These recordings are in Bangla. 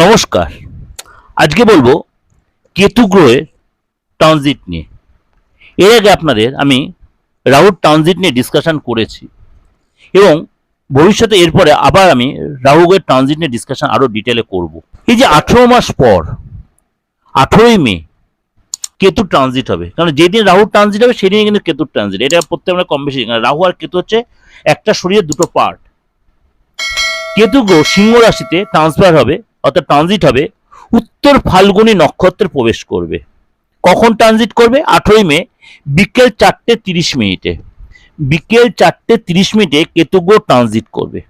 নমস্কার। আজকে বলব কেতু গ্রহের ট্রানজিট নিয়ে। এর আগে আপনাদের আমি রাহুর ট্রানজিট নিয়ে ডিসকাশন করেছি এবং ভবিষ্যতে এরপরে আবার আমি রাহুগের ট্রানজিট নিয়ে ডিসকাশন আরও ডিটেলে করব। এই যে আঠেরো মাস পর, আঠেরোই মে কেতু ট্রানজিট হবে। কারণ যেদিন রাহু ট্রানজিট হবে, সেদিনই কিন্তু কেতুর ট্রানজিট। এটা প্রত্যেক আমরা কম বেশি কারণ রাহু আর কেতু হচ্ছে একটা শরীরের দুটো পার্ট কেতু গ্রহ সিংহ রাশিতে ট্রান্সফার হবে। অর্থাৎ ট্রানজিট হবে, উত্তর ফাল্গুনী নক্ষত্রে প্রবেশ করবে। কখন ট্রানজিট করবে? আঠেরোই মে, বিকেল চারটে তিরিশ মিনিটে। বিকেল চারটে তিরিশ মিনিটে কেতুগ্রহ ট্রানজিট করবে।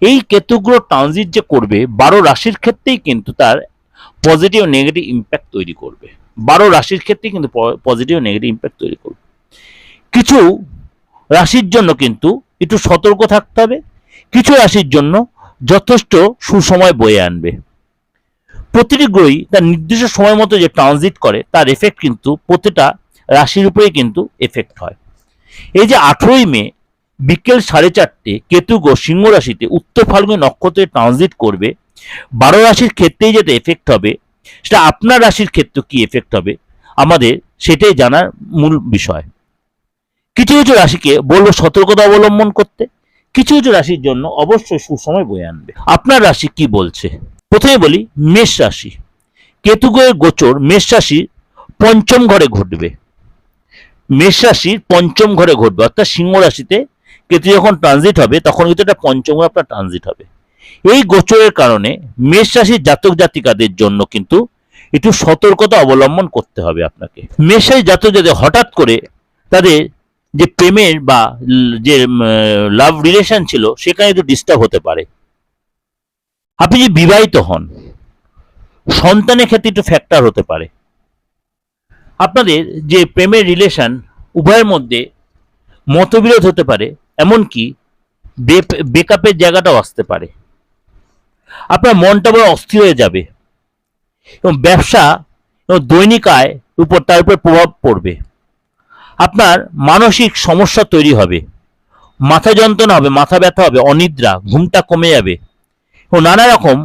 এই কেতুগ্রহ ট্রানজিট যে করবে, বারো রাশির ক্ষেত্রেই কিন্তু তার পজিটিভ নেগেটিভ ইম্প্যাক্ট তৈরি করবে। বারো রাশির ক্ষেত্রেই কিন্তু পজিটিভ নেগেটিভ ইম্প্যাক্ট তৈরি করবে। কিছু রাশির জন্য কিন্তু একটু সতর্ক থাকতে হবে। কিছু রাশির জন্য যথেষ্ট সুসময় বয়ে আনবে। প্রতিটি গ্রহই তার নির্দিষ্ট সময় মতো যে ট্রানজিট করে, তার এফেক্ট কিন্তু প্রতিটা রাশির উপরেই কিন্তু এফেক্ট হয়। এই যে আঠেরোই মে, বিকেল সাড়ে চারটে, কেতু গ্রহ সিংহ রাশিতে উত্তর ফাল্গুনী নক্ষত্রে ট্রানজিট করবে। বারো রাশির ক্ষেত্রেই যেটা এফেক্ট হবে, সেটা আপনার রাশির ক্ষেত্রে কি এফেক্ট হবে, আমাদের সেটাই জানার মূল বিষয়। কিছু কিছু রাশিকে বলব সতর্কতা অবলম্বন করতে, কিছু কিছু রাশির জন্য অবশ্যই সুসময় বয়ে আনবে। আপনার রাশি কি বলছে? প্রথমে বলি মেষ রাশি। কেতুগ্রহের গোচর মেষ রাশির পঞ্চম ঘরে ঘটবে। মেষ রাশির পঞ্চম ঘরে ঘটবে, অর্থাৎ সিংহ রাশিতে কেতু যখন ট্রানজিট হবে, তখন কিন্তু এটা পঞ্চম ঘরে আপনার ট্রানজিট হবে। এই গোচরের কারণে মেষ রাশির জাতক জাতিকাদের জন্য কিন্তু একটু সতর্কতা অবলম্বন করতে হবে আপনাকে। মেষ জাতক জাতিকা হঠাৎ করে তাদের যে প্রেমের বা যে লাভ রিলেশন ছিল, সেখানে একটু ডিস্টার্ব হতে পারে। আপনি যে বিবাহিত হন, সন্তানের ক্ষেত্রে একটু ফ্যাক্টর হতে পারে। আপনাদের যে প্রেমের রিলেশন উভয়ের মধ্যে মতবিরোধ হতে পারে, এমনকি বেকআপের জায়গাটাও আসতে পারে। আপনার মনটা বড় অস্থির হয়ে যাবে এবং ব্যবসা এবং দৈনিক আয় উপর তার উপর প্রভাব পড়বে। আপনার মানসিক সমস্যা তৈরি হবে, মাথা যন্ত্রণা হবে, মাথা ব্যথা হবে, অনিদ্রা, ঘুমটা কমে যাবে। ও নানা রকম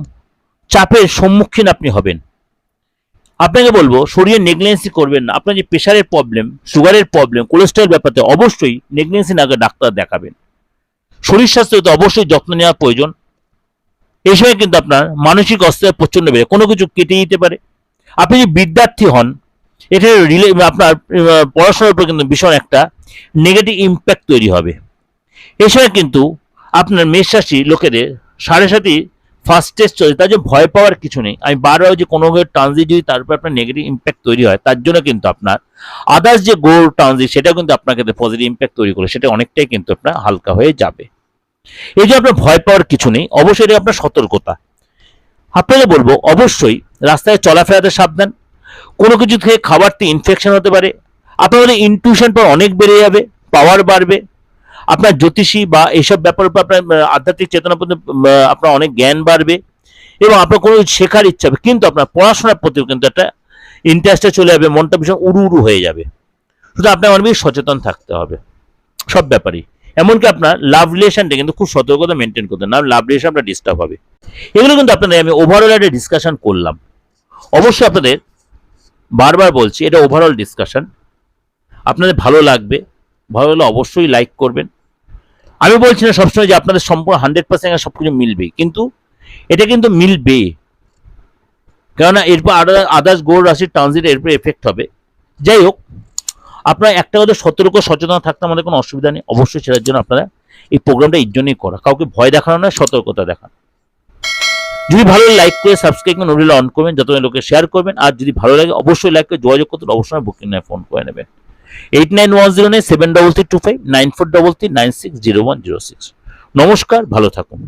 চাপের সম্মুখীন আপনি হবেন। আপনাকে বলব, শরীরে নেগলেন্সি করবেন না। আপনার যে প্রেশারের প্রবলেম সুগারের প্রবলেম কোলেস্ট্রল ব্যাপারে অবশ্যই নেগলেন্সি না ডাক্তার দেখাবেন। শরীর স্বাস্থ্য তো অবশ্যই যত্ন নেওয়া প্রয়োজন। এই সময় কিন্তু আপনার মানসিক অস্থিরতা প্রচণ্ড বেড়ে, কোনো কিছু কেটে দিতে পারে। আপনি যদি বিদ্যার্থী হন এটা রিলে আপনার পড়াশোনার উপর কিন্তু ভীষণ একটা নেগেটিভ ইম্প্যাক্ট তৈরি হবে। এই সময় কিন্তু আপনার মেষ রাশি লোকেদের সাড়ে সাথে ফার্স্ট টেস্ট চলছে। তার জন্য ভয় পাওয়ার কিছু নেই। আমি বারবার যে কোনো ট্রানজিট যদি তার উপর আপনার নেগেটিভ ইম্প্যাক্ট তৈরি হয়, তার জন্য কিন্তু আপনার আদার্স যে গোল ট্রানজিট সেটাও কিন্তু আপনার ক্ষেত্রে পজিটিভ ইম্প্যাক্ট তৈরি করে সেটা অনেকটাই কিন্তু আপনার হালকা হয়ে যাবে। এই যে আপনার ভয় পাওয়ার কিছু নেই। অবশ্যই এটা আপনার সতর্কতা। আপনাকে বলব, অবশ্যই রাস্তায় চলাফেরাতে সাবধান। কোনো কিছু থেকে খাবার থেকে ইনফেকশন হতে পারে। আপনার ইনটিউশন পাওয়ার অনেক বেড়ে যাবে পাওয়ার বাড়বে। আপনার জ্যোতিষী বা এইসব ব্যাপারের উপর আপনার আধ্যাত্মিক চেতনা প্রতি আপনার অনেক জ্ঞান বাড়বে এবং আপনার কোনো শেখার ইচ্ছা হবে। কিন্তু আপনার পড়াশোনার প্রতিও কিন্তু একটা ইন্টারেস্টে চলে যাবে, মনটা ভীষণ উড়ু উড়ু হয়ে যাবে। শুধু আপনার অনেক সচেতন থাকতে হবে, সব ব্যাপারেই। এমনকি আপনার লাভ রিলেশনটা কিন্তু খুব সতর্কতা মেনটেন করতে না লাভ রিলেশন আপনার ডিস্টার্ব হবে। এগুলো কিন্তু আপনাদের আমি ওভারঅল একটা ডিসকাশন করলাম। অবশ্যই আপনাদের বারবার বলছি, এটা ওভারঅল ডিসকাশন আপনাদের ভালো লাগবে ভালো হলে অবশ্যই লাইক করবেন। আমি বলছি না সবসময় যে আপনাদের সম্পূর্ণ হান্ড্রেড পার্সেন্ট সব কিছু মিলবে, কিন্তু এটা কিন্তু মিলবে। কেননা এরপর আদার্স গোল রাশির ট্রানজিট এরপর এফেক্ট হবে। যাই হোক, আপনারা একটা কথা সতর্ক, সচেতন থাকতে আমাদের কোনো অসুবিধা নেই। অবশ্যই সেটার জন্য আপনারা এই প্রোগ্রামটা এর জন্যই করা। কাউকে ভয় দেখানো নয়, সতর্কতা দেখানো। যদি ভালো লাইক করে সাবস্ক্রাইব করে নোটিফিকেশন অন করবেন যত লোকে শেয়ার করবেন। আর যদি ভালো লাগে, অবশ্যই লাইক করে, যোগাযোগ করতে অবশ্যই বুকিং ফোন করে নেবেন। Eight nine one zero nine seven double three two five nine four double three nine six zero one zero six নমস্কার, ভালো থাকুন।